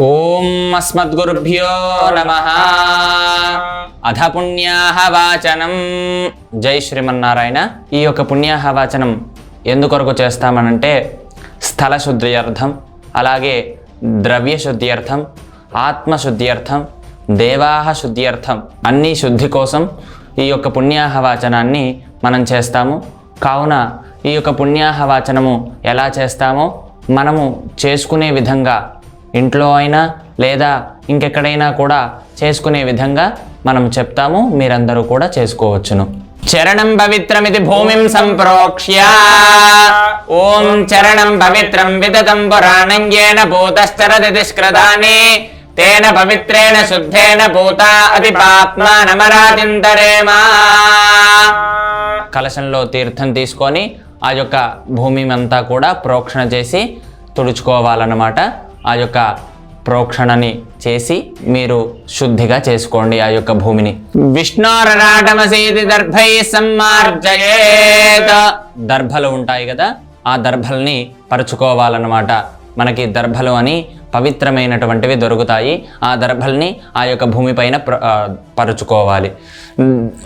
ఓం అస్మద్గురుభ్యో నమ. అధ పుణ్యాహ వాచనం. జై శ్రీమన్నారాయణ. ఈ యొక్క పుణ్యాహ వాచనం ఎందుకొరకు చేస్తామనంటే స్థల శుద్ధ్యర్థం అలాగే ద్రవ్య శుద్ధ్యర్థం ఆత్మశుద్ధ్యర్థం దేవాహ శుద్ధ్యర్థం అన్ని శుద్ధి కోసం ఈ యొక్క పుణ్యాహ వాచనాన్ని మనం చేస్తాము. కావున ఈ యొక్క పుణ్యాహ వాచనము ఎలా చేస్తామో మనము చేసుకునే విధంగా ఇంట్లో అయినా లేదా ఇంకెక్కడైనా కూడా చేసుకునే విధంగా మనం చెప్తాము మీరందరూ కూడా చేసుకోవచ్చును. చరణం పవిత్రమితి భూమిం సంప్రోక్ష్య. ఓం చరణం పవిత్రం విదతం పురాణంగేన భూతశ్చరది దుష్కృతాని తేన పవిత్రేణ శుద్ధేన భూత అతి పాత్మానమరాతింతరేమా కలశంలో తీర్థం తీసుకొని ఆ యొక్క భూమి అంతా కూడా ప్రోక్షణ చేసి తుడుచుకోవాలన్నమాట. ఆ యొక్క ప్రోక్షణని చేసి మీరు శుద్ధిగా చేసుకోండి ఆ యొక్క భూమిని. విష్ణోరరాటమసేది దర్భై సమ్మార్జయేత. దర్భలు ఉంటాయి కదా ఆ దర్భల్ని పరుచుకోవాలన్నమాట. మనకి దర్భలు అని పవిత్రమైనటువంటివి దొరుకుతాయి. ఆ దర్భల్ని ఆ యొక్క భూమిపైన ప్ర- ఆ, పరుచుకోవాలి.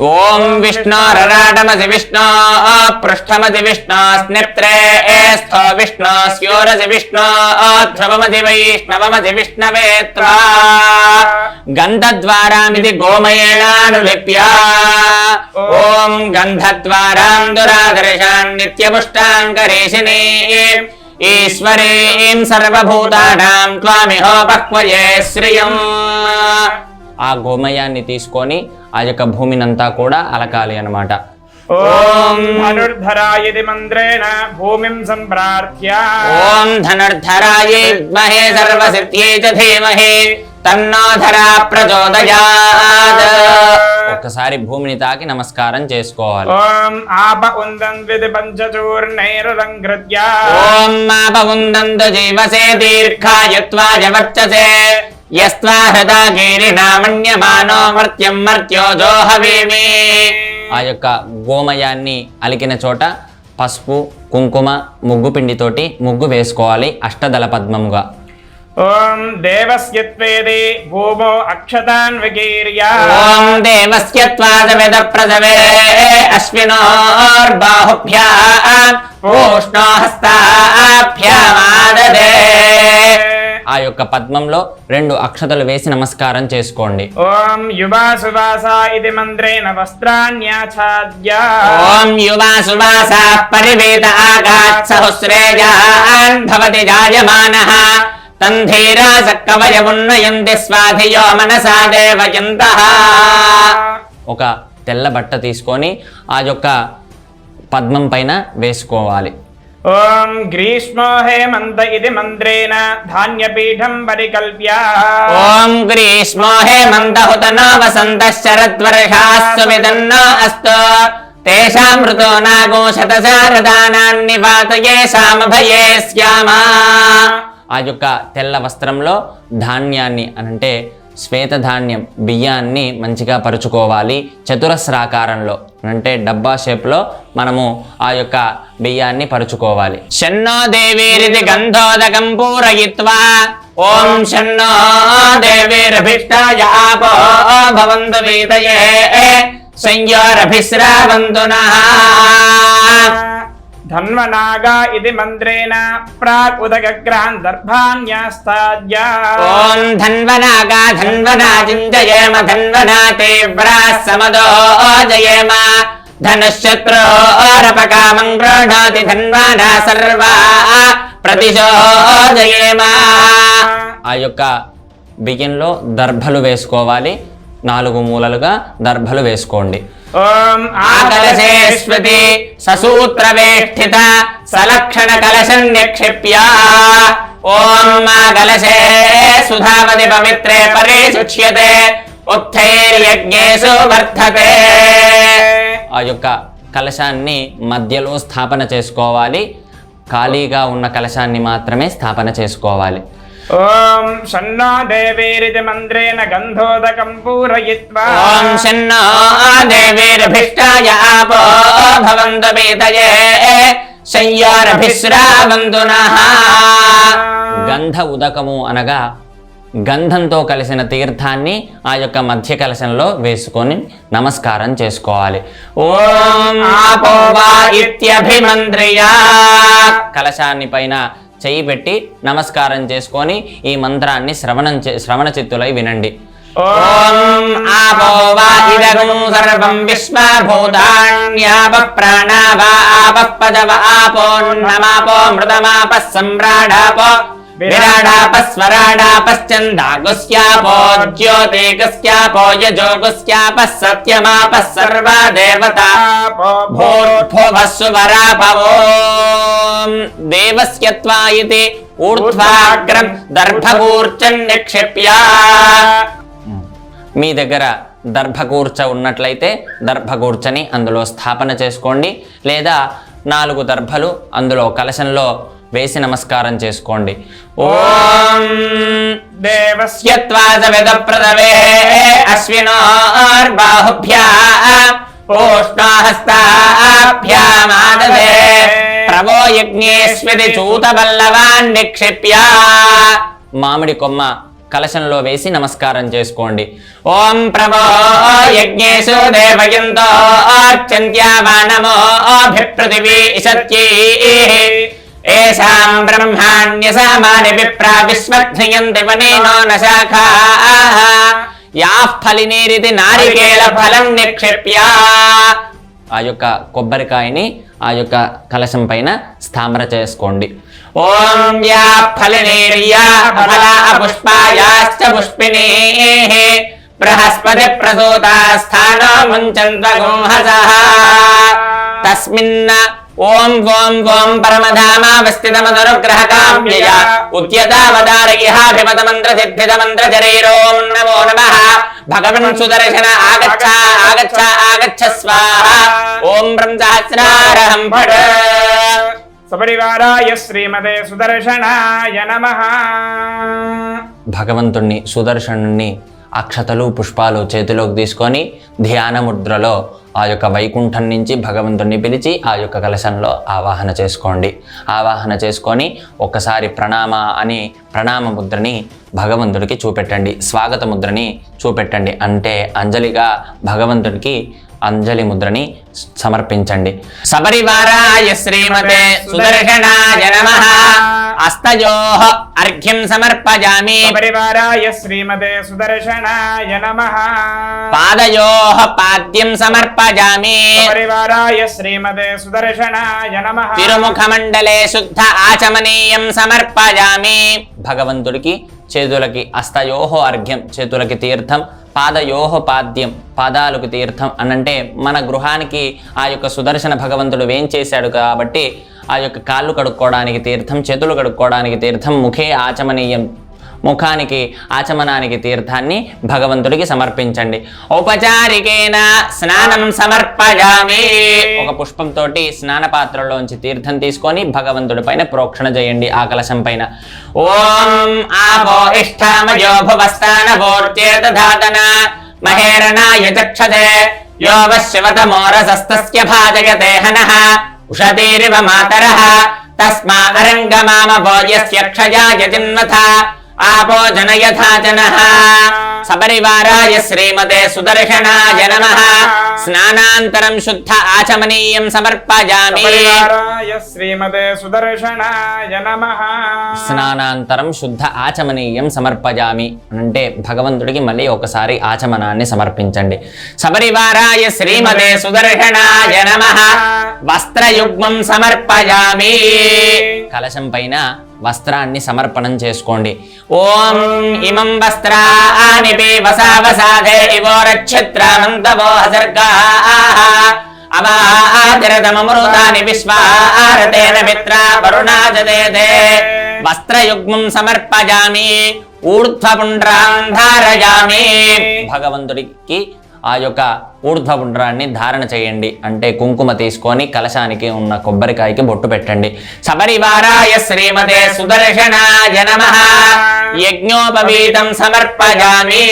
ఓం విష్ణోరరాటమసి విష్ణో పృష్ఠమతి విష్ణో స్నిప్త్రే స్థో విష్ణో స్యోరసి విష్ణో ధ్రువమతి వైష్ణవమతి విష్ణవే త్వా గంధద్వారామితి గోమయేనానులిప్య ఓం గంధద్వారాం దురాదర్శాన్ నిత్యపుష్టాంకరేషిణీ ఈశ్వరీం సర్వభూతానాం త్వామిహోపక్వయే శ్రియం ఆ గోమయాన్ని తీసుకొని ఆ యొక్క భూమినంతా కూడా అలకాలి అన్నమాట. ఓం ధనుర్ధరాయది మంత్రేణ భూమిం సంప్రార్థ్య। ఓం ధనుర్ధరాయ మహే సర్వసిద్ధ్యై చ ధీమహి। తన్నో ధరా ప్రచోదయాత్. ఒక్కసారి భూమిని తాకి నమస్కారం చేసుకోవాలి. ఓం ఆప ఉందం విధి పంచచూర్ణైరులంకృత్య ఓం మాపవుందంతు జీవసే దీర్ఘాయుత్వాయ వర్చసే యస్త్వా హృదా గీరిణామణ్యమానో మర్త్యం మర్త్యో జోహవీమి. ఆ యొక్క గోమయాన్ని అలికిన చోట పసుపు కుంకుమ ముగ్గు పిండితోటి ముగ్గు వేసుకోవాలి అష్టదళ పద్మముగా. ఓం దేవస్యత్వేది భూమో అక్షతాన్ వికీర్య. ఓం దేవస్య త్వాదవేద ప్రసవే అశ్వినోర్బాహుభ్యాం పూష్ణో హస్తాభ్యామాదదే ఆ యొక్క పద్మంలో రెండు అక్షతలు వేసి నమస్కారం చేసుకోండి. ఓం యువా సువాస ఇది మంత్రేణ వస్త్రాణ్యాఛాద్య ఓం యువా సువాసా పరివేత ఆగాత్ సహస్రేయాన్ భవతి జాయమానః. తంధీరా సక్కవయ ఉన్నయంతి స్వాధియో మనసా దేవయంతః ఒక తెల్ల బట్ట తీసుకొని ఆ యొక్క పద్మం పైన వేసుకోవాలి. ఓం గ్రీష్మో హేమంత ఇది మంత్రేణ ధాన్యపీఠం పరికల్ప్య. ఓం గ్రీష్మో హేమంతహుత న వసంత శరద్వర్షాస్సు విదన్న అస్తు. తేషాం ఋతో నాగో శతశారదానాన్నిపాతయే సామభయే స్యామా ఆ యొక్క తెల్ల వస్త్రంలో ధాన్యాన్ని అంటే శ్వేతధాన్యం బియ్యాన్ని మంచిగా పరుచుకోవాలి చతురస్రాకారంలో అంటే డబ్బా షేప్లో మనము ఆ యొక్క బియ్యాన్ని పరుచుకోవాలి. షన్నో దేవీరిది గంధోదకం పూరయిత్వా. ఓం షన్నో దేవీరభిష్టాయాపో భవంతు వీతయే. సంయోరభిశ్రావంతు ధన్వనాగా ఇది మంత్రేణ ప్రాక్ ఉదగ్రహాన్ దర్భాన్యాస్తాద్య ధన్వనాగా ధన్వనా ధన్వనా తీవ్రా సమదో జయేమ ధనుశత్రోరపకామం గృహణాతి ధన్వానా సర్వా ప్రతిశో జయేమ ఆ యొక్క బియ్యంలో దర్భలు వేసుకోవాలి. నాలుగు మూలలుగా దర్భలు వేసుకోండి. ఓం ఆకలశేష్వతి ససూత్రవేష్ఠిత సలక్షణ కలశం నిక్షిప్య ఓం మా కలశే సుధావతి పవిత్రే పరే శుచ్యతే ఉత్తైర్యజ్ఞేషు వర్ధతే. ఆ యొక్క కలశాన్ని మధ్యలో స్థాపన చేసుకోవాలి. ఖాళీగా ఉన్న కలశాన్ని మాత్రమే స్థాపన చేసుకోవాలి. ఓం షన్నో దేవీరిది మంత్రేణ గంధోదకం పూరయిత్వా. ఓం శన్నో దేవీరభిష్టాయ ఆపో భవంతు పీతయే గంధ ఉదకము అనగా గంధంతో కలిసిన తీర్థాన్ని ఆ యొక్క మధ్య కలశంలో వేసుకొని నమస్కారం చేసుకోవాలి. ఓం ఆపో ఇత్యభిమంత్రియా. కలశాన్ని పైన చెయ్యి పెట్టి నమస్కారం చేసుకొని ఈ మంత్రాన్ని శ్రవణం చే- శ్రవణ చిత్తులై వినండి. ఓం ఆపో వా ఇదగం సర్వం విశ్వభూతాన్యాప ప్రాణావా ఆప పదవ ఆపో నమాపో మృతమాప సమ్రాడాపో విరాడాప స్వరాడాపశ్చందాగుస్యాపో జ్యోతిగస్యాపో యజోగుస్యాప సత్యమాప సర్వా దేవతా భూర్భువస్సువరాపవో దేవస్య త్వా ఊర్ధ్వాగ్రం దర్భగూర్చన్ నిక్షిప్య మీ దగ్గర దర్భకూర్చ ఉన్నట్లయితే దర్భగూర్చని అందులో స్థాపన చేసుకోండి. లేదా నాలుగు దర్భలు అందులో కలశంలో వేసి నమస్కారం చేసుకోండి. ఓం దేవస్య యత్వాసవిద ప్రదవే అశ్వినోర్బాహుభ్యా ఓష్ణాహస్తాభ్యామాదదే ప్రవో యజ్ఞేశ్వరి చూతబల్లవాన్ నిక్షిప్య. మామిడి కొమ్మ కలశంలో వేసి నమస్కారం చేసుకోండి. ఓం ప్రభో యజ్ఞేశు దేవయంతో అర్చంత్యామానమో అభిపృథివీ ఇషత్యై ఏషాం బ్రహ్మాణ్య సామాని విప్రా విశ్వఘ్నియంతి వనేనో న యాః ఫలినేరిది నారికేల ఫలం నిక్షిప్య ఆ యొక్క కొబ్బరికాయని ఆ యొక్క కలశం పైన స్థామర చేసుకోండి. ఓం యా ఫలినీర్యా ఫలా పుష్పాయాశ్చ పుష్పిణీః బృహస్పతి ప్రసూతా స్థానో ముంచంత్వగుంహసః తస్మిన్న ఓం మంత్ర సిద్ధిత మంత్ర శరీరోం నమో నమః. భగవన్ సుదర్శన ఆగచ్చ ఆగచ్చ ఆగచ్చ స్వాహ. ఓం బ్రం సహస్రారహం ఫట్ సపరివారాయ శ్రీమతే సుదర్శనాయ నమ. భగవంతుణ్ణి సుదర్శనుణ్ణి అక్షతలు పుష్పాలు చేతిలోకి తీసుకొని ధ్యాన ముద్రలో ఆ యొక్క వైకుంఠం నుంచి భగవంతుణ్ణి పిలిచి ఆ యొక్క కలశంలో ఆవాహన చేసుకోండి. ఆవాహన చేసుకొని ఒక్కసారి ప్రణామ అని ప్రణామ ముద్రని భగవంతుడికి చూపెట్టండి. స్వాగత ముద్రని చూపెట్టండి. అంటే అంజలిగా భగవంతుడికి అంజలి ముద్రని సమర్పించండి. సపరివారాయ శ్రీమతే సుదర్శనాయ నమ. అస్తయో అర్ఘ్యం సమర్పజామి. సపరివారాయ శ్రీమతే సుదర్శనాయ నమ. పాదయో పాద్యం సమర్పజామి. సపరివారాయ శ్రీమతే సుదర్శనాయ నమ. తిరుముఖమండలే శుద్ధ ఆచమనీయం సమర్పజామి. భగవంతుడికి చేతులకి అస్తయోహో అర్ఘ్యం చేతులకి తీర్థం పాదయోహోపాద్యం పాదాలకు తీర్థం అనంటే మన గృహానికి ఆ యొక్క సుదర్శన భగవంతుడు వేంచేశాడు కాబట్టి ఆ యొక్క కాళ్ళు కడుక్కోవడానికి తీర్థం చేతులు కడుక్కోవడానికి తీర్థం ముఖే ఆచమనీయం. ముఖానికి ఆచమనానికి తీర్థాన్ని భగవంతుడికి సమర్పించండి. ఔపచారికేన స్నానం సమర్పయామి. ఒక పుష్పంతో స్నాన పాత్రలోంచి తీర్థం తీసుకొని భగవంతుడి పైన ప్రోక్షణ చేయండి ఆ కలశం పైన. ఓం ఆపో ఇష్టామయో భువస్థానభోర్చేతధాతన మహేరణాయ చక్షతే. యో వశివతమోరసస్తస్య భాజయతే హనః. ఉషతీరివ మాతరः. తస్మారంగమామ భోజస్య క్షయాయ ఆపో జనః. సపరివారాయ శ్రీమతే సుదర్శనాయ నమః. స్నానాంతరం శుద్ధ ఆచమనీయం నమ. స్నానాంతరం శుద్ధ ఆచమనీయం సమర్పయామి అంటే భగవంతుడికి మళ్ళీ ఒకసారి ఆచమనాన్ని సమర్పించండి. సపరివారాయ శ్రీమతే సుదర్శనాయ నమ. వస్త్రయుగ్మం సమర్పయామి కలశం పైన వస్త్రాన్ని సమర్పణం చేసుకోండి. ఓం ఇమం వస్త్రాని వసావసాధే ఇవో రక్షత్రమంతవో హసర్గా అవాదిరదమృతాని విశ్వారతేన మిత్ర వరుణాజదేదే వస్త్రయుగ్మం సమర్పజామి ఊర్ధ్వపుండ్రాం ధారయామి భగవంతుడికి ఆ యొక్క ఊర్ధ్వ పుండ్రాన్ని ధారణ చేయండి. అంటే కుంకుమ తీసుకొని కలశానికి ఉన్న కొబ్బరికాయకి బొట్టు పెట్టండి. సపరివారాయ శ్రీమతే సుదర్శనాయ నమ. యజ్ఞోపవీతం సమర్పయామి.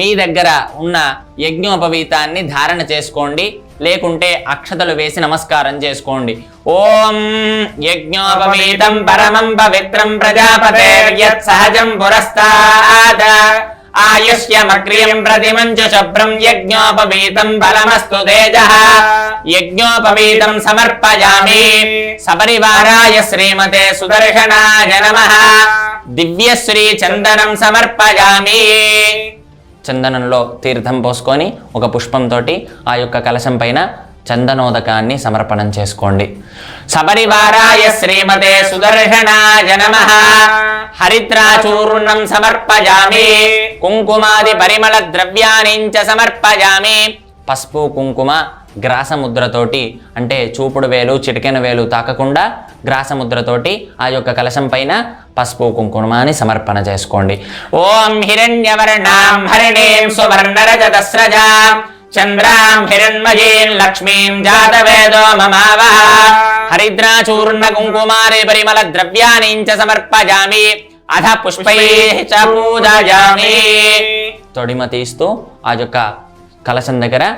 మీ దగ్గర ఉన్న యజ్ఞోపవీతాన్ని ధారణ చేసుకోండి. లేకుంటే అక్షతలు వేసి నమస్కారం చేసుకోండి. ఓం యజ్ఞోపవీతం పరమం పవిత్రం ప్రజాపతే యత్ సహజం పురస్థాద ఆయుష్యమక్రియం ప్రతిమంచ శుభ్రం యజ్ఞోపవీతం బలమస్తు తేజ యజ్ఞోపవీతం సమర్పయామి సపరివారాయ శ్రీమతే సుదర్శనాయ నమః దివ్యశ్రీ చందనం సమర్పయామి చందనంలో తీర్థం పోసుకొని ఒక పుష్పంతో ఆ యొక్క కలశం పైన చందనోదకాన్ని సమర్పణం చేసుకోండి. శబరివారాయ శ్రీమతే సుదర్శనాయ నమ. హరిద్రాచూర్ణం సమర్పయామి. కుంకుమాది పరిమళ ద్రవ్యాన్ని సమర్పయామి. పసుపు కుంకుమ గ్రాసముద్రతోటి అంటే చూపుడు వేలు చిటికెన వేలు తాకకుండా గ్రాసముద్రతోటి ఆ యొక్క కలశం పైన పసుపు కుంకుమాని సమర్పణ చేసుకోండి. ఓం హిరణ్యవర్ణాం హరిణీం సువర్ణరజతస్రజాం చంద్రాం హిరణ్మయీం లక్ష్మీం జాతవేదో మమావహ. హరిద్రాచూర్ణ కుంకుమారే పరిమళ ద్రవ్యాన్ని చ సమర్పయామి. అధ పుష్పై చ పూజయామి. తొడిమ తీస్తూ ఆ యొక్క కలశం దగ్గర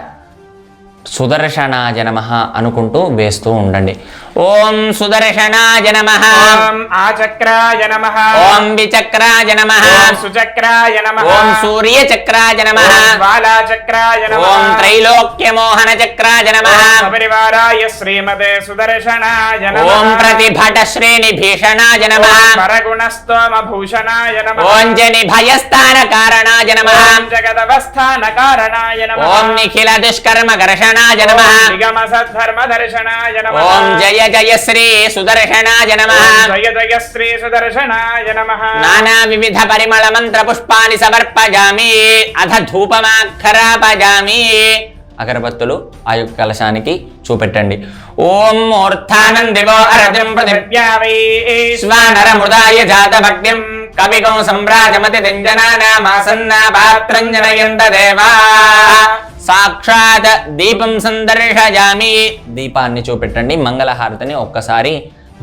సుదర్శనాజ నమ అనుకుంటూ వేస్తూ ఉండండి. ఓం సుదర్శనాయ నమ ఓం ఆచక్రాయ నమ ఓం విచక్రాయ నమ ఓం సుచక్రాయ నమ ఓం సూర్యచక్రాయ నమ బాలాచక్రాయ నమ ఓం త్రైలోక్యమోహన చక్రాయ నమ సపరివారాయ శ్రీమతే సుదర్శనాయ నమ ఓం ప్రతిభట శ్రేణి భీషణాయ నమ పరగుణస్తోమ భూషణాయ నమ ఓం జని భయస్థాన కారణాయ నమ ఓం జగదవస్థాన జయ శ్రీ సుదర్శనాయ నమ జయ జయ శ్రీ సుదర్శనాయ నమ నానా వివిధ పరిమళ మంత్ర పుష్పాన్ని సమర్పజామి అధ ధూపమాఖరాపజామి అగరబత్తులు ఆ యొక్క కలశానికి చూపెట్టండి. ఓం మూర్ధానం దివో అరజం ప్రతివ్యావై శ్వానర మృదాయ జాత భక్తిం కవిగో సంరాజమతి దింజనామాసన్న పాత్రం జనయంత దేవా. సాక్షాత్ దీపం సందర్శయామి. దీపాన్ని చూపెట్టండి మంగళహారతిని ఒక్కసారి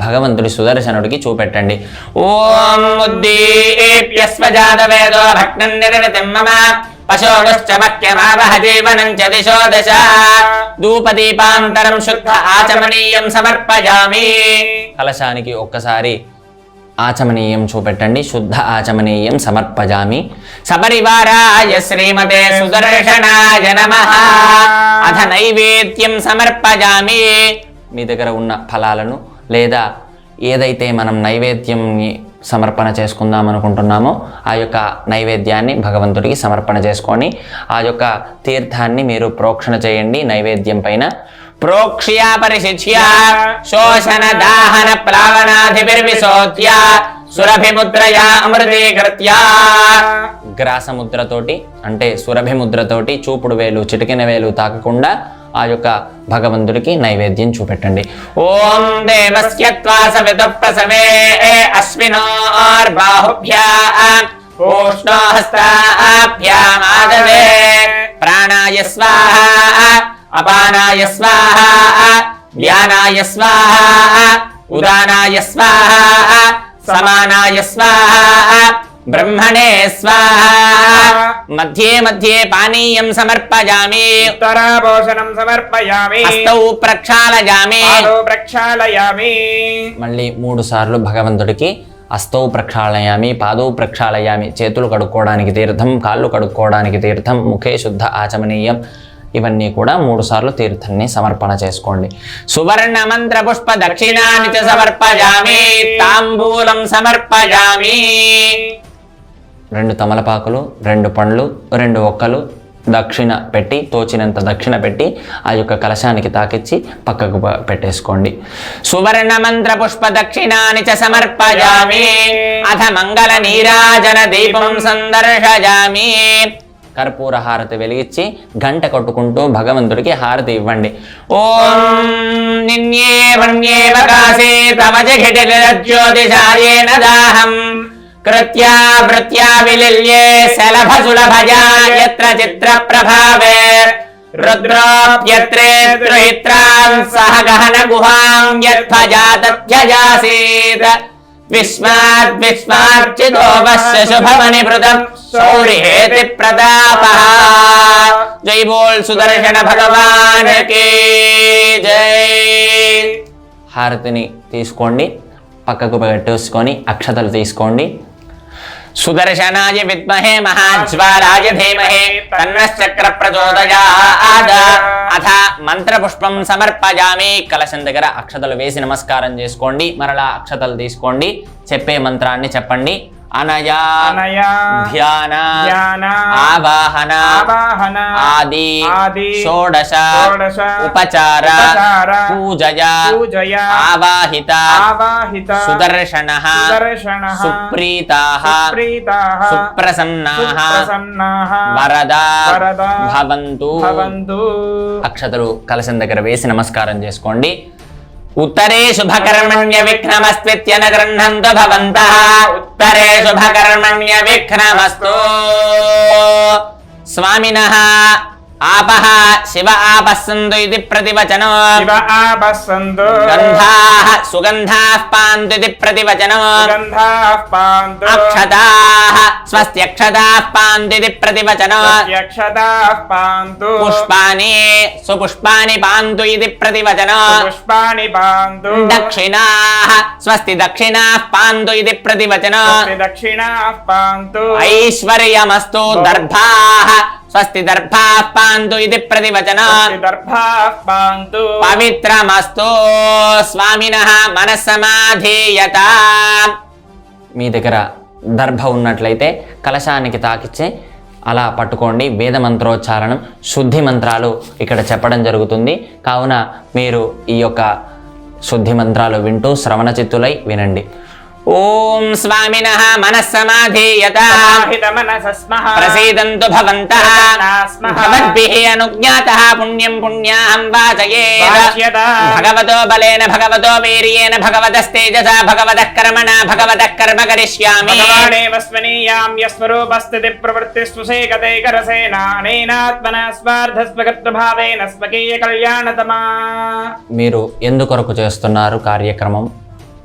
భగవంతుడి సుదర్శనుడికి చూపెట్టండి. ఓం ఉద్దీప్యస్వజాతవేదో భక్తం నిర్ణతిం మమ. పశోశ్చ మక్యమావహ జీవనం చ దిశో దశ. ధూపదీపాంతరం శుద్ధ ఆచమనీయం సమర్పయామి. కలశానికి ఒక్కసారి ఆచమనీయం చూపెట్టండి. శుద్ధ ఆచమనీయం సమర్పజామి. సపరివారాయ శ్రీమతే సుదర్శనాయ నమ. అథ నైవేద్యం సమర్పజామి. మీ దగ్గర ఉన్న ఫలాలను లేదా ఏదైతే మనం నైవేద్యంని సమర్పణ చేసుకుందాం అనుకుంటున్నామో ఆ యొక్క నైవేద్యాన్ని భగవంతుడికి సమర్పణ చేసుకొని ఆ యొక్క తీర్థాన్ని మీరు ప్రోక్షణ చేయండి నైవేద్యం పైన. ప్రోక్ష్య పరిశిచ్య శోషణ దాహన ప్లావనాధిపిర్విశోత్య సురభిముద్రయా అమృతీకృత్య. గ్రాసముద్రతోటి అంటే సురభిముద్రతోటి చూపుడు వేలు చిటికిన వేలు తాకకుండా ఆ యొక్క భగవంతుడికి నైవేద్యం చూపెట్టండి. ఓం దేవస్య ప్రసవే అశ్వినోర్బాహుభ్యా ఓష్ణోహస్తాభ్యామాదవే ప్రాణాయ స్వాహ. అపానాయ స్వాహ వ్యానాయ స్వాహ ఉదానాయ స్వాహ సమానాయ స్వాహ బ్రహ్మణే స్వాహ. మధ్యే మధ్యే పానీయం సమర్పయామి. ఉత్తరాభోషణం సమర్పయామి. హస్తౌ ప్రక్షాళయామి. ప్రక్షాళయామి. మళ్ళీ మూడు సార్లు భగవంతుడికి అస్తౌ ప్రక్షాళయామి పాదౌ ప్రక్షాళయామి. చేతులు కడుక్కోవడానికి తీర్థం కాళ్ళు కడుక్కోవడానికి తీర్థం ముఖే శుద్ధ ఆచమనీయం. ఇవన్నీ కూడా మూడు సార్లు తీర్థాన్ని సమర్పణ చేసుకోండి. సువర్ణ మంత్ర పుష్ప దక్షిణాన్ని చ తాంబూలం సమర్పయామి. రెండు తమలపాకులు రెండు పండ్లు రెండు ఒక్కలు దక్షిణ పెట్టి తోచినంత దక్షిణ పెట్టి ఆ యొక్క కలశానికి తాకిచ్చి పక్కకు పెట్టేసుకోండి. సువర్ణ మంత్ర పుష్ప దక్షిణాని చ సమర్పయామి అథ మంగళ నీరాజన దీపం సందర్శజామి కర్పూర హారతి వెలిగించి గంట కొట్టుకుంటూ భగవంతుడికి హారతి ఇవ్వండి. ఓం నిన్యే వన్యేవ కాసే తవ జ్యోతిషాయేన దాహం. కృత్యా వృత్యా విలిల్యే శలభ సులభజా యత్ర చిత్ర ప్రభావే. రుద్రోప్యత్రేత్రహిత్రాం సహ గహన గుహాం యత్ఫజాతత్యజాసీత్ విస్మాత్ విస్మార్చితో వశ్య శుభమని శౌర్యేతి ప్రతాప జై బోల్ సుదర్శన భగవాన్ కే జై హారతిని తీసుకోండి పక్కకు పెట్టేసుకొని అక్షతలు తీసుకోండి సుదర్శనాయ విద్మహే మహాజ్వాలాయ ధీమహే తన్నశ్చక్ర ప్రచోదయాద అథ మంత్రపుష్పం సమర్పయామి కలశం దగ్గర అక్షతలు వేసి నమస్కారం చేసుకోండి. మరలా అక్షతలు తీసుకోండి. చెప్పే మంత్రాన్ని చెప్పండి. అనయా ధ్యాన ఆవాహన ఆది షోడశ ఉపచార పూజయ ఆవాహిత సుదర్శన సుప్రీతాః సుప్రసన్నాః వరద భవంతు. అక్షతలు కలశం దగ్గర వేసి నమస్కారం చేసుకోండి. ఉత్తరే శుభకర్మణ్య విఘ్నమస్త్విత్యన గృహంతు భవంతః ఉత్తరే శుభకర్మణ్య విఘ్నమస్తు స్వామినః ఆపః శివ ఆపస్సంతు ఇది ప్రతివచనం. శివ ఆపస్సంతు గంధాః సుగంధాః పాంతు ఇది ప్రతివచనం. గంధాః పాంతు అక్షతాః స్వస్త్యక్షతాః పాంతు ఇది ప్రతివచనం. యక్షతాః పాంతు పుష్పాని సుపుష్పాని పాంతు ఇది ప్రతివచనం. పుష్పాణి పాంతు దక్షిణాః స్వస్తి దక్షిణాః పాంతు ఇది ప్రతివచనం. దక్షిణాః పాంతు ఐశ్వర్యమస్తు దర్భాః స్వస్తి దర్భాః పాంతు ఇది ప్రతివచనం దర్భాః పాంతు పవిత్రమస్తు స్వామినః మనస్సమాధీయత మీ దగ్గర దర్భ ఉన్నట్లయితే కలశానికి తాకిచ్చే అలా పట్టుకోండి. వేద మంత్రోచ్చారణం శుద్ధి మంత్రాలు ఇక్కడ చెప్పడం జరుగుతుంది. కావున మీరు ఈ యొక్క శుద్ధి మంత్రాలు వింటూ శ్రవణ చిత్తులై వినండి. ఓం స్వామినః మనస్సమాధీయత. మనసస్మః ప్రసీదంతు భవంతః. భవద్భిః అనుజ్ఞాతः పుణ్యం పుణ్యాహం వాచయేత్ భగవతో బలేన భగవతో వీర్యేణ భగవతస్తేజసా భగవతః కర్మణ భగవతః కర్మ కరిష్యామి భగవానేవస్మనీయాం యస్వరూపస్థితి ప్రవృత్తిస్వసేకతే కరసేనానేనాత్మన స్వార్థస్వకర్తృభావేన స్వకీయ కళ్యాణతమా మీరు ఎందుకొరకు చేస్తున్నారు కార్యక్రమం?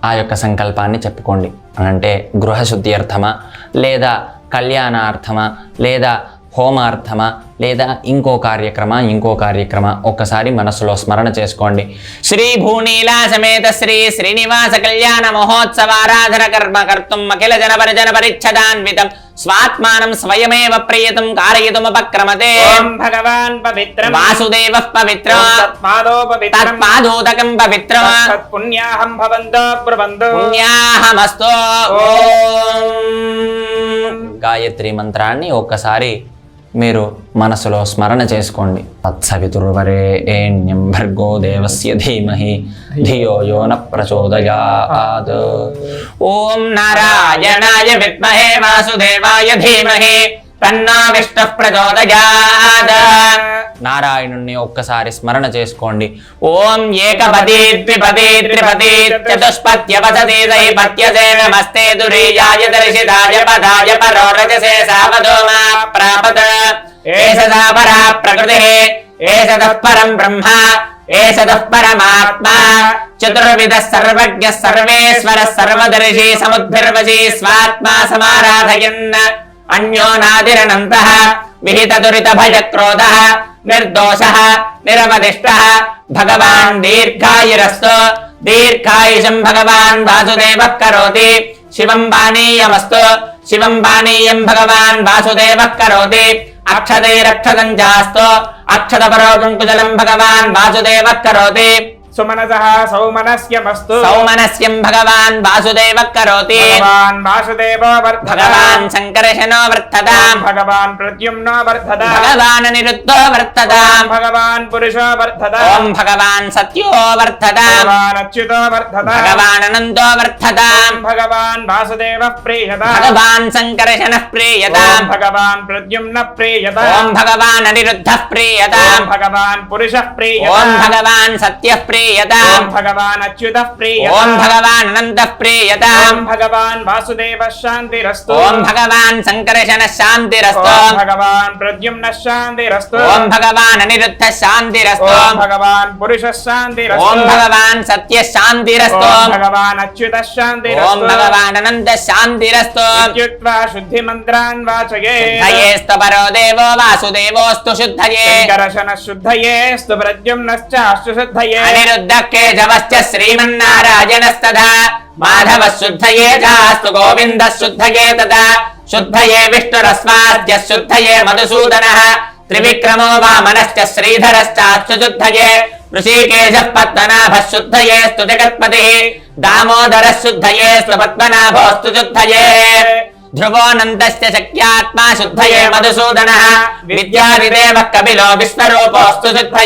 ఆ యొక్క సంకల్పాన్ని చెప్పుకోండి. అనంటే గృహశుద్ధి అర్థమా లేదా కళ్యాణార్థమా లేదా హోమార్థమా లేదా ఇంకో కార్యక్రమ ఇంకో కార్యక్రమ ఒక్కసారి మనసులో స్మరణ చేసుకోండి. శ్రీ భూనీలా సమేత శ్రీ శ్రీనివాస కళ్యాణ మహోత్సవారాధన కర్మ కర్తం అఖిల జన పరిజన పరిచ్ఛదాన్వితం స్వాత్మానం స్వయమేవ ప్రియతం కారయితుముపక్రమతే. ఓం భగవాన్ పవిత్రం. వాసుదేవ పవిత్రం. తత్పాదో పవిత్రం. తత్పాదోదకం పవిత్రం. పుణ్యాహం భవంతో బ్రువంతు. పుణ్యాహమస్తో. ఓం. గాయత్రి మంత్రాన్ని ఒక్కసారి మీరు మనసులో స్మరణ చేసుకోండి. తత్సవితుర్వరేణ్యం భర్గో దేవస్య ధీమహి ధియో యో న ప్రచోదయాత్. ఓం నారాయణాయ విద్మహే వాసుదేవాయ ధీమహి. తన్నా విష్ణు ప్రచోదయాత్ నారాయణుణ్ణి ఒక్కసారి స్మరణ చేసుకోండి. ఓం ఏకపది ద్విపది త్రిపది చతుష్పత్యవసతి దైపత్యసే నమస్తే దురీయాయ దర్శితాయ పదాయ పరో రజసే ప్రాపద ఏష సా ప్రకృతి ఏష బ్రహ్మ ఏష చతుర్విధ సర్వజ్ఞ సర్వేశ్వర సర్వదర్శి స్వాత్మా సమారాధయన్ అన్యో నాదిరనంతః విహిత దురిత భయ క్రోధ నిర్దోష నిరవదిష్ట భగవాన్ దీర్ఘాయురస్సు దీర్ఘాయుషం భగవాన్ వాసుదేవ కరోతి శివం పానీయమస్తు శివం పానీయం భగవాన్ వాసుదేవ కరోతి అక్షతైరక్షతం చాస్తు అక్షత పరోకుంకుజలం భగవాన్ వాసుదేవ కరోతి సుమనస సౌమనస్యమస్తు. సౌమనస్యం భగవాన్ వాసుదేవ కరోతి. భగవాన్ వాసుదేవో వర్ధత. భగవాన్ సంకర్షణో వర్ధతాం. భగవాన్ ప్రద్యుమ్నో వర్ధత. భగవాన్ నిరుద్ధో వర్ధతాం. భగవాన్ పురుషో వర్ధత. ఓం భగవాన్ సత్యో వర్ధతాం. భగవాన్ అచ్యుతో వర్ధత. భగవాన్ అనంతో వర్ధతాం. భగవాన్ వాసుదేవ ప్రీయత. భగవాన్ సంకర్షణ ప్రీయతాం. భగవాన్ ప్రద్యుమ్న ప్రీయత. ఓం భగవాన్ అనిరుద్ధ ప్రీయతాం. భగవాన్ పురుష ప్రీయత. ఓం భగవాన్ సత్య ప్రీయతాం. ప్రీయతాం ఓం భగవాన్ అచ్యుత ప్రీయత ఓం భగవాన్ అనంత ప్రీయతాం ఓం భగవాన్ వాసుదేవ శాంతిరస్తు ఓం భగవాన్ సంకర్షణ శాంతిరస్తు ఓం భగవాన్ ప్రద్యుమ్న శాంతిరస్తు ఓం భగవాన్ అనిరుద్ధ శాంతిరస్తు ఓం భగవాన్ పురుష శాంతిరస్తు ఓం భగవాన్ సత్య శాంతిరస్తు ఓం భగవాన్ అచ్యుత ఓం శాంతిరస్తు భగవాన్ అనంత శాంతిరస్తు ఇత్యుక్త్వా శుద్ధి మంత్రాన్ వాచయే శుద్ధయేస్తు పరో దేవో వాసుదేవోస్తు శుద్ధయే సంకర్షణ శుద్ధయే స్తు ప్రద్యుమ్నశ్చాస్తు శుద్ధయే అనిరుద్ధ కేశవశ్చ శ్రీమన్నారాయణస్తథా మాధవ శుద్ధయే చాస్తు గోవింద శుద్ధయే తదా శుద్ధయే విష్ణురస్వాద్య శుద్ధయే మధుసూదన త్రివిక్రమో వామనశ్చ శ్రీధరశ్చాస్తు శుద్ధయే ఋషికేశ పద్మనాభ శుద్ధయేస్తు జగత్పతి దామోదర శుద్ధయేస్తు పద్మనాభోస్తు శుద్ధయే ध्रुवोऽनन्तश्च शक्यात्मा शुद्धये मधुसूदनः। विद्याविदेवः कबिलो विश्वरूपोऽस्तु शुद्ध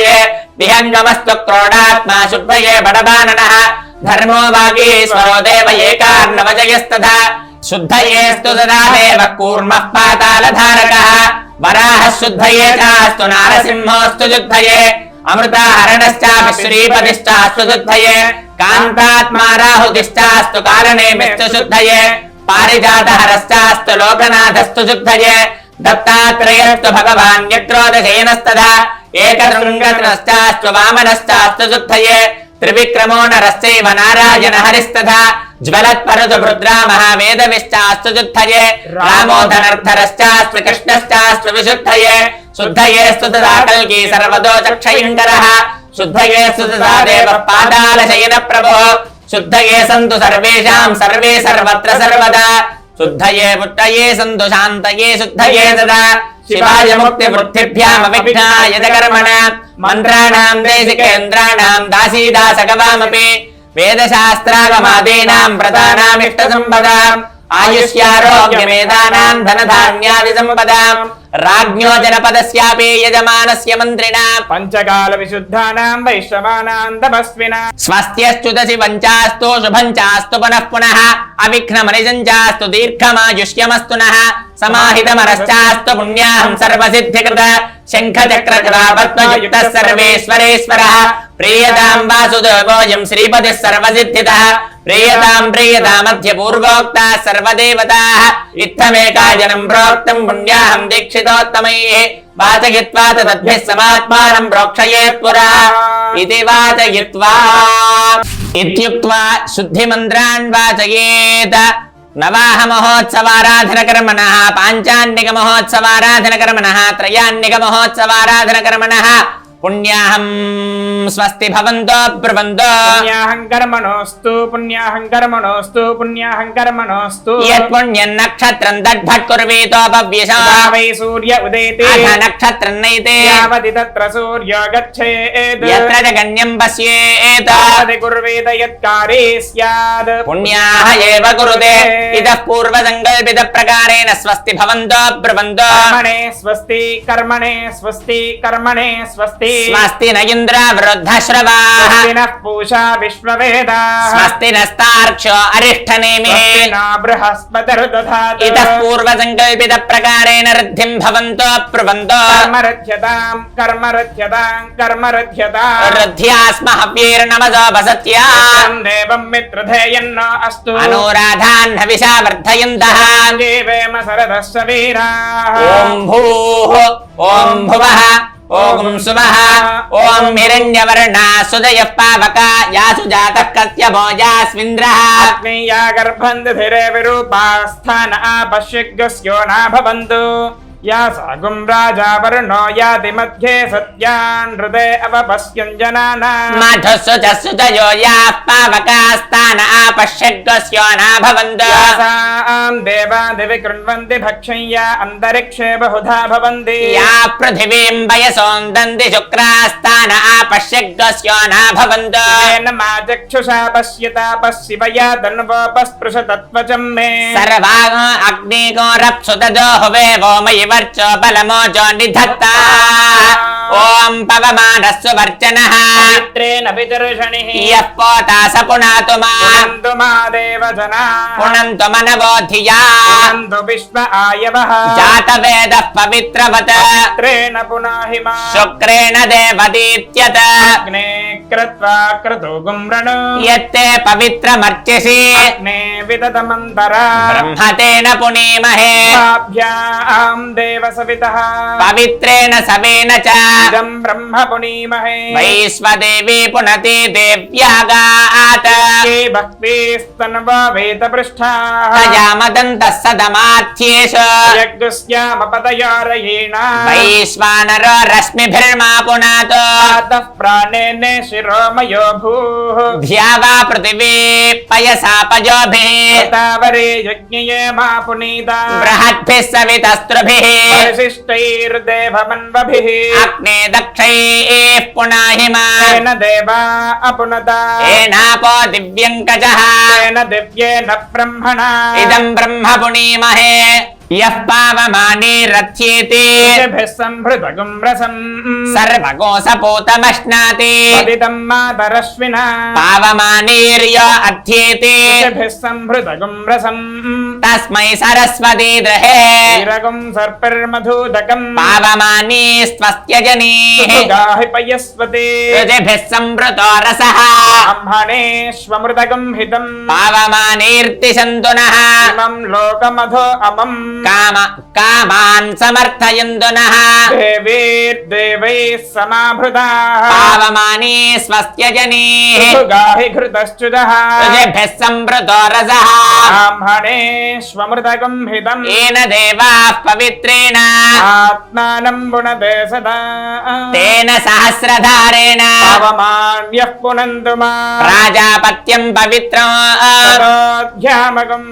विहंगमस्तु क्रोणात्मा शुद्ध बडबाननः धर्मो वागीश्वरो देव एकार्णवजयस्तथा। शुद्धयेस्तु सदादेव कूर्मः पातालधारकः। वराहः शुद्धये चास्तु नारसिंहोऽस्तु शुद्धये। अमृता हरणश्चापि श्रीपतिश्चास्तु शुद्धये। कान्तात्मा राहुतिश्चास्तु कारणेमिश्च शुद्धये। పారిజాతహరశ్చాస్తు లోకనాథస్తు శుద్ధయే. దత్తాత్రేయస్తు భగవాన్ యక్రోదశయనస్తదా ఏకశృంగశ్చాస్తు వామనశ్చాస్తు శుద్ధయే. త్రివిక్రమో నరశ్చైవ నారాయణ హరిస్తథా జ్వలత్పరదు రుద్రా మహావేదవిశ్చాస్తు శుద్ధయే. రామో ధనర్ధరశ్చాస్తు కృష్ణశ్చాస్తు విశుద్ధయే. శుద్ధయే తదా కల్కి సర్వదో చక్షయంకరః శుద్ధయేస్తు దేవ పాదాల శయన ప్రభో శుద్ధయే సంతు సర్వేషాం సర్వే సర్వత్ర సర్వదా శుద్ధయే పుట్టయే సంతు శాంతయే శుద్ధయే సదా శివాయ ముక్తి వృత్తిభ్యామ విఘ్నాయ కర్మణ మంత్రాణాం దేశికేంద్రాణాం దాసీదాసగవామపి వేదశాస్త్రాగమాదీనాం ప్రధానామిష్ట సంపదాం ఆయుష్యారోగ్యమేధానాం ధనధాన్యాది సంపదాం రాజ్ఞో జనపదస్యాపి యజమానస్య మంత్రిణా పంచకాల విశుద్ధానాం వైశ్రవానాం తపస్వినా స్వస్త్యశ్చుతసి వంచాస్తు శుభంచాస్తు పునః పునః అవిఘ్నమనిజంచాస్తు దీర్ఘమాయుష్యమస్తు నః సమాహితమనశ్చాస్తు పుణ్యాహం సర్వసిద్ధికృత శంఖచక్రపద్మయుక్త సర్వేశ్వరేశ్వర ప్రియతాం వాసుదేవోయం శ్రీపతి సర్వసిద్ధితః ప్రియతాం ప్రియతామధ్య పూర్వోక్త సర్వదేవతా ఇత్తమేకాజనం ప్రోక్తం పుణ్యాహం దీక్షితోత్తమైః వాచయిత్వా తద్భిः సమాత్మానం ప్రోక్షయేత్ పురా ఇది వాచయిత్వా ఇత్యుక్త్వా శుద్ధిమంత్రాన్ వాచయేత్ నవాహ మహోత్సవారాధన కర్మణ పాంచాన్నిక పుణ్యాహం స్వస్తి భవంతో బ్రువంతో. పుణ్యాహం కర్మణోస్తు పుణ్యాహం కర్మణోస్తు పుణ్యాహం కర్మణోస్తు. యత్పుణ్యం నక్షత్రం దద్భట్కుర్వీతోపవ్యశ వై సూర్య అథ నక్షత్రం నైతే. యావతి తత్ర సూర్యో గచ్చేత్ యత్ర జగన్యం పశ్యేత. యావతి కుర్వేద యత్కారే స్యాద్. పుణ్యాహ ఏవ కురుతే. ఇతః పూర్వ సంకల్పిత ప్రకారేణ స్వస్తి భవంతో బ్రువంతో. కర్మణే స్వస్తి కర్మణే స్వస్తి కర్మణే స్వస్తి. स्वस्ति न इन्द्र वृद्धश्रवाः। नः पूषा विश्ववेदाः। स्वस्ति नक्ष अरिष्ठनेमिः। ने बृहस्पतिर्दधातु। इतः पूर्वसङ्कल्पितप्रकारेण ऋद्धिम् भवन्तो प्रवन्तो कर्मरध्यताम् कर्मरध्यताम् कर्मरध्यताम् रध्या स्म हव्यैर्नमजो भसत्या देवम् मित्रधेयन्न अस्तु। अनुराधान् हविषा वर्धयन्तः देवेम ॐ भूः ॐ भुवः। ॐ सुवः ॐ हिण्यवर्ण सुदय पावका यासु जातः कस्य भोजास्मिन्द्रः गर्भन्धिरे विरूपास्थान आपश्यज्ञस्यो न या सागुं राजा वर्णो याति मध्ये सत्यान् हृदे अवपश्यञ्जनानामधुसुतसुतयो याः पावकास्तान आपश्यद्वस्यो न भवन्त यासाम् देवादिवि कृण्वन्ति अन्तरिक्षे बहुधा भवन्ति। या पृथिवीं वयसोन्दन्ति शुक्रास्तान आपश्यद्वस्यो न भवन्त येन मा चक्षुषा पश्यतापशिवया धन्वोपस्पृश तत्त्वचं मे। सर्वाग अग्निगो रप्सुतजो हुवे वर्चो बलमोजो निधत्ता। ओम पवमानस्व वर्चनः। मित्रेण यः पोता स पुनातु मान्तु मा देवजना पुनन्तु मनवो धिया पुनन्तु विश्व आयवः। जातवेदः पवित्रवत्। मित्रेण पुनाहि मा। शुक्रेण देवदीत्यत अग्ने कृत्वा क्रतु यत्ते अग्ने पुनीमहे। देवसवितः। पवित्रेण सवेन च। इदम् ब्रह्म पुनीमहे। वैश्वदेवी पुनति ये भक्तिस्तन्वा वेदपृष्ठाः यामदन्तः सदमाथ्येषु यज्ञस्यामपदयारयेण। वैश्वानरो रश्मिभिर्मा पुनात्। प्राणेन शिर। रोमयो भूः ध्या पृथिवी पयसा यज्ञये मा पुनीता। बृहद्भिः सवितस्तृभिः। वशिष्ठैर्देवमन्वभिः अग्ने दक्षैः पुनाहिमा। देवा अपुनता येनापो दिव्यङ्कजः। तेन दिव्येन ब्रह्मणा। इदं ब्रह्म पुणीमहे यः पावमाने रक्ष्येते संभृतगुं रसम्। सर्वगोसपोतमश्नाते। पतितं मातरश्विना। पावमानेर्य अध्येते। తస్మై సరస్వతి గ్రహే రకం సర్పర్మధూదకం పావమానీ స్వస్త్యజనీ గాహి పయస్వతి రుజిభిః సంవృతో రసః బ్రహ్మణేష్వమృతకం హితం పావమానీర్తిశంతు నః ఇమం లోకమధో అమం కామ కామాన్ సమర్థయంతు నః దేవేర్దేవైః సమాభృతాః పావమానీ స్వస్త్యజనీ గాహి ఘృతశ్చుదః రుజిభిః సంవృతో రసః బ్రాహ్మణే स्वमृतकं हितम् येन देवाः पवित्रेण आत्मानं गुणते सदा तेन सहस्रधारेण పృథివ్యః పునందు మా ప్రాజాపత్యం పవిత్రోధ్యామగం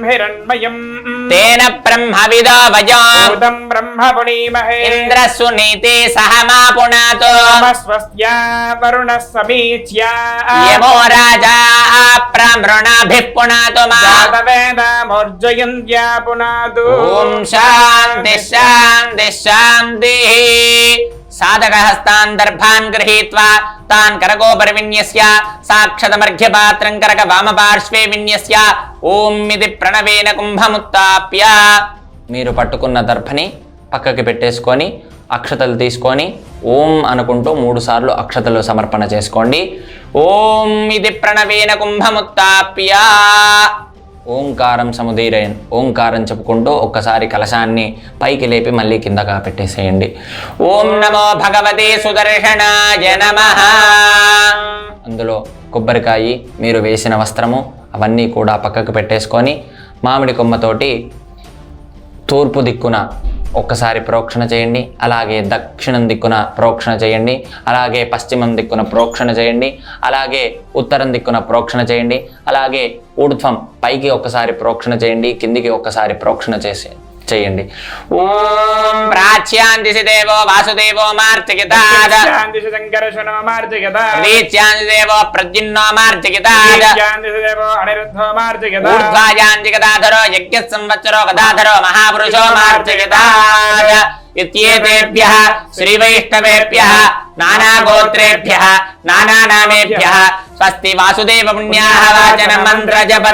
హిరణ్మయం తేన బ్రహ్మవిదో వయోదం బ్రహ్మ పుణీమహే ఇంద్ర సునీతే సహ మా పుణాతో స్వస్త్యా వరుణ సమీచ్యా యమో రాజా ప్రమృణాభిః పుణాతు మా మోర్జయంత్యా పునాదు శాంతి శాంతి శాంతి సాధక హస్తాందర్భాన్ గృహీత్వా తాన్ కరగోపరి విన్యస్య సాక్షతమర్ఘ్యపాత్రం కరక వామపార్శ్వే విన్యస్య ఓం ఇది ప్రణవేన కుంభముత్తాప్య మీరు పట్టుకున్న దర్భని పక్కకి పెట్టేసుకొని అక్షతలు తీసుకొని ఓం అనుకుంటూ మూడు సార్లు అక్షతలు సమర్పణ చేసుకోండి. ఓం ఇది ప్రణవేన కుంభముత్తాప్య. ఓంకారం సముదీరయన్ ఓంకారం చెప్పుకుంటూ ఒక్కసారి కలశాన్ని పైకి లేపి మళ్ళీ కిందగా పెట్టేసేయండి. ఓం నమో భగవతే సుదర్శనాయ నమ. అందులో కొబ్బరికాయి మీరు వేసిన వస్త్రము అవన్నీ కూడా పక్కకు పెట్టేసుకొని మామిడి కొమ్మతోటి తూర్పు దిక్కున ఒక్కసారి ప్రోక్షణ చేయండి. అలాగే దక్షిణం దిక్కున ప్రోక్షణ చేయండి. అలాగే పశ్చిమం దిక్కున ప్రోక్షణ చేయండి. అలాగే ఉత్తరం దిక్కున ప్రోక్షణ చేయండి. అలాగే ఊర్ధ్వం పైకి ఒక్కసారి ప్రోక్షణ చేయండి. కిందికి ఒక్కసారి ప్రోక్షణ చేసి చేయండి. ఓం ప్రాచ్యాంతి దేవో వాసుదేవో మార్జయత రీచ్యాంతి దేవో ప్రద్యున్నో మార్జయత ఊర్ధ్వాయాంతి గదాధరో యజ్ఞ సంవత్సరో గదాధరో మహాపురుషో మార్చకితాయ ఇత్యేతేభ్యः శ్రీవైష్ణవేభ్యः నానాగోత్రేభ్యः నానానామేభ్యः స్వస్తి వాసుదేవ పుణ్యాः వాచన మంత్ర జప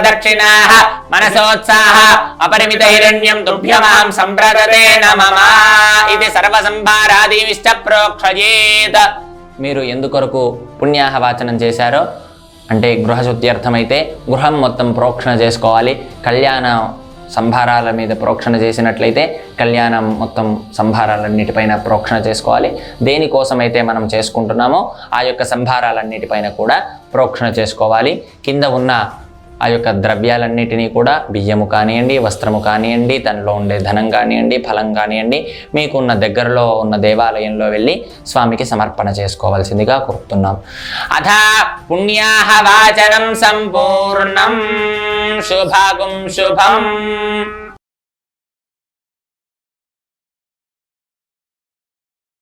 మనసోత్సాహ అపరిమిత హిరణ్యం తుభ్యమహం సంప్రదతే నమమ ఇది సర్వసంభారాదీవిష్ట ప్రోక్షయేత మీరు ఎందుకొరకు పుణ్యాహ వాచనం చేశారో అంటే గృహశుద్ధ్యర్థమైతే గృహం మొత్తం ప్రోక్షణ చేసుకోవాలి కళ్యాణ సంభారాల మీద ప్రోక్షణ చేసినట్లయితే కళ్యాణం మొత్తం సంభారాలన్నిటిపైన ప్రోక్షణ చేసుకోవాలి. దేనికోసమైతే మనం చేసుకుంటున్నామో ఆ యొక్క సంభారాలన్నిటిపైన కూడా ప్రోక్షణ చేసుకోవాలి. కింద ఉన్న ఆ యొక్క ద్రవ్యాలన్నిటినీ కూడా బియ్యము కానివ్వండి వస్త్రము కానివ్వండి దానిలో ఉండే ధనం కానివ్వండి ఫలం కానివ్వండి మీకున్న దగ్గరలో ఉన్న దేవాలయంలో వెళ్ళి స్వామికి సమర్పణ చేసుకోవాల్సిందిగా కోరుతున్నాం. అథ పుణ్యాహ వాచనం సంపూర్ణం. శుభాగం శుభం.